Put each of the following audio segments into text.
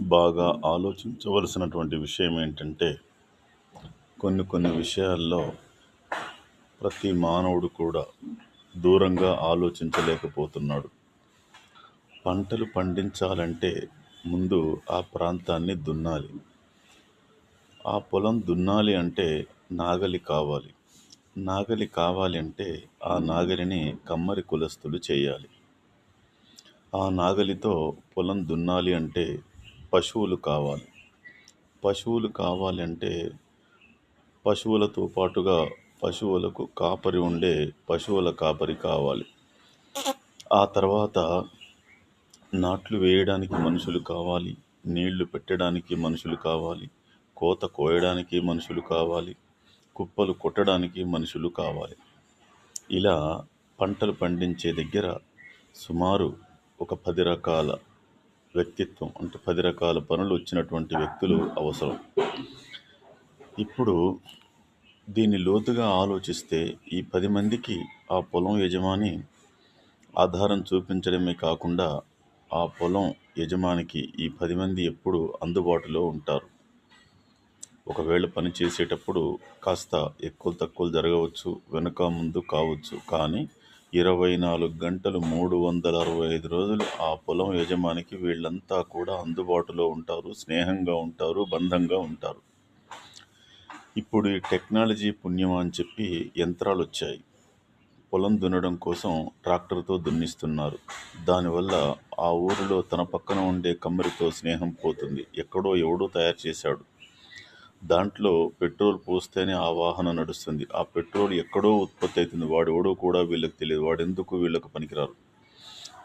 బాగా ఆలోచించవలసినటువంటి విషయం ఏంటంటే కొన్ని కొన్ని విషయాల్లో ప్రతి మానవుడు కూడా దూరంగా ఆలోచించలేకపోతున్నాడు. పంటలు పండించాలంటే ముందు ఆ ప్రాంతాన్ని దున్నాలి. ఆ పొలం దున్నాలి అంటే నాగలి కావాలి. నాగలి కావాలి అంటే ఆ నాగలిని కమ్మరి కులస్తులు చేయాలి. ఆ నాగలితో పొలం దున్నాలి అంటే పశువులు కావాలి. పశువులు కావాలి అంటే పశువులతో పాటుగా పశువులకు కాపరి ఉండే పశువుల కాపరి కావాలి. ఆ తర్వాత నాట్లు వేయడానికి మనుషులు కావాలి నీళ్ళు పెట్టడానికి మనుషులు కావాలి కోత కోయడానికి మనుషులు కావాలి కుప్పలు కొట్టడానికి మనుషులు కావాలి. ఇలా పంటలు పండించే దగ్గర సుమారు ఒక పది రకాల వ్యక్తిత్వం అంటే పది రకాల పనులు వచ్చినటువంటి వ్యక్తులు అవసరం. ఇప్పుడు దీన్ని లోతుగా ఆలోచిస్తే ఈ పది మందికి ఆ పొలం యజమాని ఆధారం చూపించడమే కాకుండా ఆ పొలం యజమానికి ఈ పది మంది ఎప్పుడు అందుబాటులో ఉంటారు. ఒకవేళ పని చేసేటప్పుడు కాస్త ఎక్కువ తక్కువలు జరగవచ్చు వెనుక ముందు కావచ్చు. కానీ ఇరవై నాలుగు గంటలు మూడు వందల అరవై ఐదు రోజులు ఆ పొలం యజమానికి వీళ్ళంతా కూడా అందుబాటులో ఉంటారు స్నేహంగా ఉంటారు బంధంగా ఉంటారు. ఇప్పుడు ఈ టెక్నాలజీ పుణ్యం అని చెప్పి యంత్రాలు వచ్చాయి. పొలం దున్నడం కోసం ట్రాక్టర్తో దున్నిస్తున్నారు. దానివల్ల ఆ ఊరిలో తన పక్కన ఉండే కమ్మరితో స్నేహం పోతుంది. ఎక్కడో ఎవడో తయారు చేశాడు. దాంట్లో పెట్రోల్ పోస్తేనే ఆ వాహనం నడుస్తుంది. ఆ పెట్రోల్ ఎక్కడో ఉత్పత్తి అవుతుంది. వాడు ఎవడో కూడా వీళ్ళకి తెలియదు. వాడు ఎందుకు వీళ్ళకు పనికిరారు?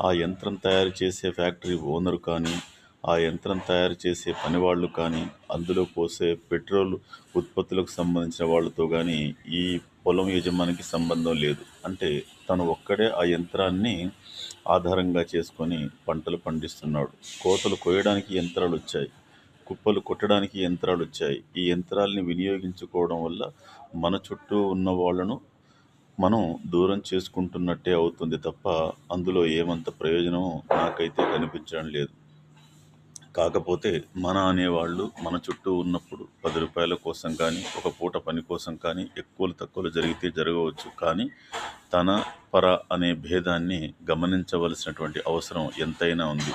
ఆ యంత్రం తయారు చేసే ఫ్యాక్టరీ ఓనర్ కానీ ఆ యంత్రం తయారు చేసే పనివాళ్ళు కానీ అందులో పోసే పెట్రోల్ ఉత్పత్తులకు సంబంధించిన వాళ్ళతో కానీ ఈ పొలం యజమానికి సంబంధం లేదు. అంటే తను ఒక్కడే ఆ యంత్రాన్ని ఆధారంగా చేసుకొని పంటలు పండిస్తున్నాడు. కోతలు కోయడానికి యంత్రాలు వచ్చాయి. కుప్పలు కొట్టడానికి యంత్రాలు వచ్చాయి. ఈ యంత్రాలని వినియోగించుకోవడం వల్ల మన చుట్టూ ఉన్న వాళ్ళను మనం దూరం చేసుకుంటున్నట్టే అవుతుంది తప్ప అందులో ఏమంత ప్రయోజనం నాకైతే కనిపించడం లేదు. కాకపోతే మన అనేవాళ్ళు మన చుట్టూ ఉన్నప్పుడు పది రూపాయల కోసం కానీ ఒక పూట పని కోసం కానీ ఎక్కువలు తక్కువలు జరిగితే జరగవచ్చు. కానీ తన పర అనే భేదాన్ని గమనించవలసినటువంటి అవసరం ఎంతైనా ఉంది.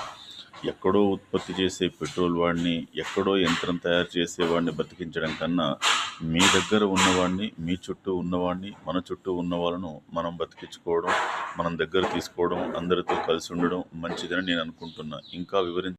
ఎక్కడో ఉత్పత్తి చేసే పెట్రోల్ వాడిని ఎక్కడో యంత్రం తయారు చేసేవాడిని బతికించడం కన్నా మీ దగ్గర ఉన్నవాడిని మీ చుట్టూ ఉన్నవాడిని మన చుట్టూ ఉన్న వాళ్ళను మనం బతికించుకోవడం మనం దగ్గర తీసుకోవడం అందరితో కలిసి ఉండడం మంచిదని నేను అనుకుంటున్నా. ఇంకా వివరించి